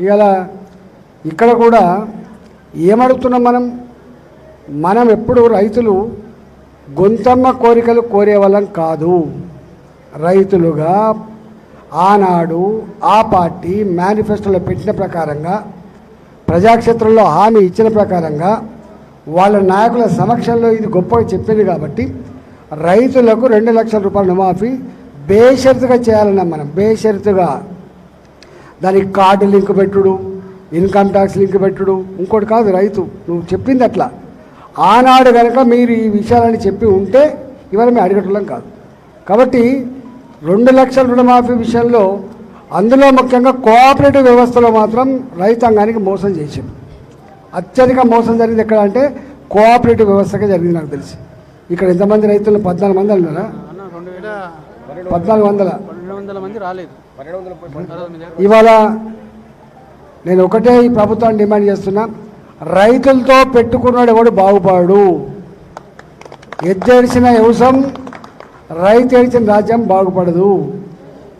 ఇవాళ ఇక్కడ కూడా ఏమడుగుతున్నాం మనం? మనం ఎప్పుడు రైతులు గొంతమ్మ కోరికలు కోరేవాళ్ళం కాదు. రైతులుగా ఆనాడు ఆ పార్టీ మేనిఫెస్టోలో పెట్టిన ప్రకారంగా ప్రజాక్షేత్రంలో హామీ ఇచ్చిన ప్రకారంగా వాళ్ళ నాయకుల సమక్షంలో ఇది గొప్పగా చెప్పింది కాబట్టి రైతులకు రెండు లక్షల రూపాయల రుణమాఫీ బేషరతుగా చేయాలన్నా మనం. బేషరతుగా. దానికి కార్డు లింక్ పెట్టుడు ఇన్కమ్ ట్యాక్స్ లింక్ పెట్టుడు. ఇంకోటి కాదు రైతు నువ్వు చెప్పింది అట్లా. ఆనాడు కనుక మీరు ఈ విషయాలని చెప్పి ఉంటే ఇవాళ మేము అడిగటం కాదు. కాబట్టి రెండు లక్షల రుణమాఫీ విషయంలో అందులో ముఖ్యంగా కోఆపరేటివ్ వ్యవస్థలో మాత్రం రైతాంగానికి మోసం చేసింది అత్యధిక మోసం జరిగింది ఎక్కడ అంటే కోఆపరేటివ్ వ్యవస్థగా జరిగింది నాకు తెలిసి. ఇక్కడ ఎంతమంది రైతులు పద్నాలుగు మంది అన్నారా? పద్నాలుగు వందల. ఇవాళ నేను ఒకటే ఈ ప్రభుత్వాన్ని డిమాండ్ చేస్తున్నా రైతులతో పెట్టుకున్నాడు ఎవడు? బాగుపడు. ఎద్దేడిసిన వ్యవసాయం రైతు ఏడిచిన రాజ్యం బాగుపడదు.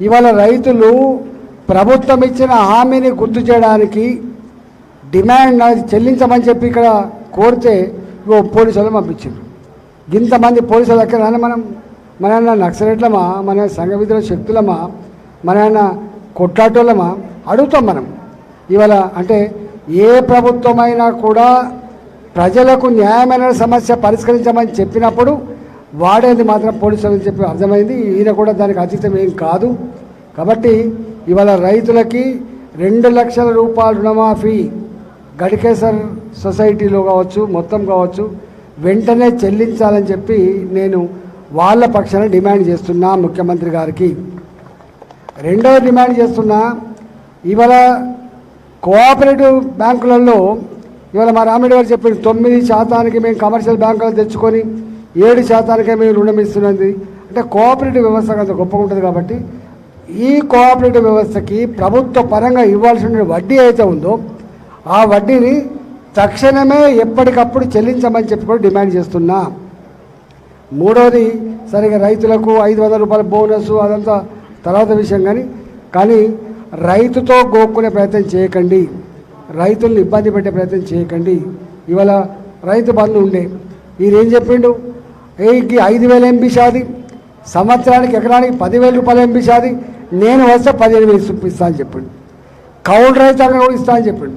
ఇవాళ రైతులు ప్రభుత్వం ఇచ్చిన హామీని గుర్తు చేయడానికి డిమాండ్ చెల్లించమని చెప్పి ఇక్కడ కోరితే ఇగో పోలీసులు పంపించారు ఇంతమంది పోలీసుల రాని మనం మన ఆయన నక్సలెట్లమా? మన సంఘ విద్రోహ శక్తులమా? మన ఆయన కొట్లాటోళ్ళమా? అడుగుతాం మనం. ఇవాళ అంటే ఏ ప్రభుత్వమైనా కూడా ప్రజలకు న్యాయమైన సమస్య పరిష్కరించమని చెప్పినప్పుడు వాడేది మాత్రం పోలీసులు అని చెప్పి అర్థమైంది. ఈయన కూడా దానికి అతీతం ఏం కాదు. కాబట్టి ఇవాళ రైతులకి రెండు లక్షల రూపాయల రుణమాఫీ గడికేసర్ సొసైటీలో కావచ్చు మొత్తం కావచ్చు వెంటనే చెల్లించాలని చెప్పి నేను వాళ్ళ పక్షాన డిమాండ్ చేస్తున్నా ముఖ్యమంత్రి గారికి. రెండవ డిమాండ్ చేస్తున్నా ఇవాళ కోఆపరేటివ్ బ్యాంకులలో ఇవాళ మా రామిడి గారు చెప్పిన తొమ్మిది శాతానికి మేము కమర్షియల్ బ్యాంకులు తెచ్చుకొని ఏడు శాతానికే మేము రుణం ఇస్తున్నది. అంటే కోఆపరేటివ్ వ్యవస్థ అంత గొప్పగా ఉంటుంది కాబట్టి ఈ కోఆపరేటివ్ వ్యవస్థకి ప్రభుత్వ పరంగా ఇవ్వాల్సిన వడ్డీ అయితే ఉందో ఆ వడ్డీని తక్షణమే ఎప్పటికప్పుడు చెల్లించమని చెప్పి కూడా డిమాండ్ చేస్తున్నా. మూడవది సరిగా రైతులకు ఐదు వందల రూపాయల బోనస్ అదంతా తర్వాత విషయం కానీ కానీ రైతుతో గోక్కునే ప్రయత్నం చేయకండి. రైతుల్ని ఇబ్బంది పెట్టే ప్రయత్నం చేయకండి. ఇవాళ రైతు బంధు ఉండే. ఈయన చెప్పిండు? ఏకి ఐదు వేల ఎంపీ షాది సంవత్సరానికి ఎకరానికి పదివేల రూపాయల ఎంపీ షాది నేను వస్తే పదిహేను వేలు ఇస్తా అని చెప్పిండు. కౌలు రైతాంగం కూడా ఇస్తా అని చెప్పిండు.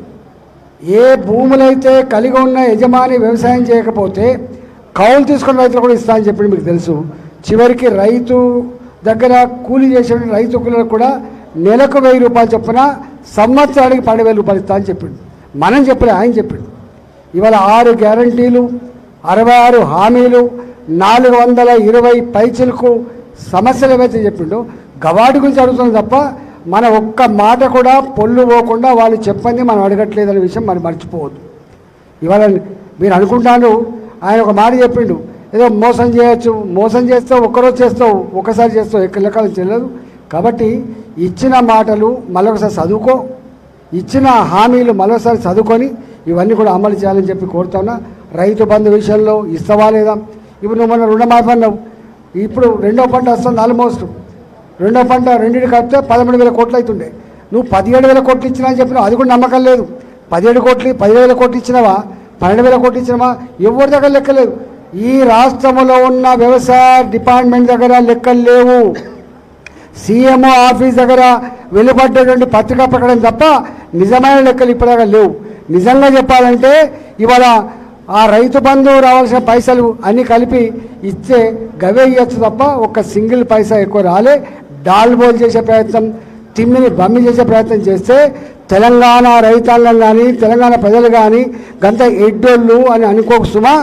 ఏ భూములైతే కలిగి ఉన్న యజమాని వ్యవసాయం చేయకపోతే కౌలు తీసుకున్న రైతులు కూడా ఇస్తా అని చెప్పి మీకు తెలుసు. చివరికి రైతు దగ్గర కూలీ చేసే రైతు కూలీలకు కూడా నెలకు వెయ్యి రూపాయలు చొప్పున సంవత్సరానికి పన్నెండు వేల రూపాయలు ఇస్తా అని చెప్పిండు. మనం చెప్పలే ఆయన చెప్పిండు. ఇవాళ ఆరు గ్యారంటీలు అరవై ఆరు హామీలు నాలుగు వందల ఇరవై పైచలకు సమస్యలు ఏవైతే చెప్పిండో గవాడి గురించి అడుగుతుంది తప్ప మన ఒక్క మాట కూడా పొల్లు పోకుండా వాళ్ళు చెప్పండి మనం అడగట్లేదనే విషయం మనం మర్చిపోవద్దు. ఇవాళ మీరు అనుకుంటాను ఆయన ఒక మాట చెప్పిండు. ఏదో మోసం చేయొచ్చు మోసం చేస్తావు ఒక్కరోజు చేస్తావు ఒక్కసారి చేస్తావు ఎక్కడ లెక్కలు చెల్లదు. కాబట్టి ఇచ్చిన మాటలు మళ్ళొకసారి చదువుకో ఇచ్చిన హామీలు మరోసారి చదువుకొని ఇవన్నీ కూడా అమలు చేయాలని చెప్పి కోరుతున్నా రైతు బంధు విషయంలో ఇస్తావా లేదా? ఇప్పుడు నువ్వు మన రుణమాఫీ అన్నావు. ఇప్పుడు రెండో పంట వస్తుంది ఆల్మోస్ట్ రెండో పంట రెండింటి కడితే పదమూడు వేల కోట్లు అవుతుండే. నువ్వు పదిహేడు వేల కోట్లు ఇచ్చినా అని చెప్పినావు అది కూడా నమ్మకం లేదు. పదిహేడు కోట్లు పదివేల వేల కోట్లు ఇచ్చినావా? పన్నెండు వేల కోట్లు ఇచ్చినావా ఎవరి దగ్గర లెక్కలేదు. ఈ రాష్ట్రంలో ఉన్న వ్యవసాయ డిపార్ట్మెంట్ దగ్గర లెక్కలు లేవు సీఎంఓ ఆఫీస్ దగ్గర వెలువడ్డటువంటి పత్రికా ప్రకటన తప్ప నిజమైన లెక్కలు ఇప్పటిదాకా లేవు. నిజంగా చెప్పాలంటే ఇవాళ ఆ రైతు బంధు రావాల్సిన పైసలు అన్నీ కలిపి ఇస్తే గవే ఇవ్వచ్చు తప్ప ఒక్క సింగిల్ పైసా ఎక్కువ రాలే. డాల్ బోల్ చేసే ప్రయత్నం తిమ్మిని బమ్మి చేసే ప్రయత్నం చేస్తే తెలంగాణ రైతాంగం కానీ తెలంగాణ ప్రజలు కానీ గంత ఎడ్డోళ్ళు అని అనుకోక సుమా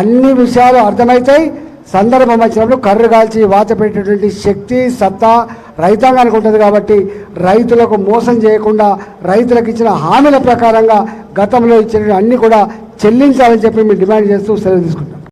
అన్ని విషయాలు అర్థమవుతాయి. సందర్భం వచ్చినప్పుడు కర్రు కాల్చి వాత పెట్టేటువంటి శక్తి సత్తా రైతాంగానికి ఉంటుంది కాబట్టి రైతులకు మోసం చేయకుండా రైతులకు ఇచ్చిన హామీల ప్రకారంగా గతంలో ఇచ్చిన అన్ని కూడా చెల్లించాలని చెప్పి మేము డిమాండ్ చేస్తూ సెలవు తీసుకుంటాం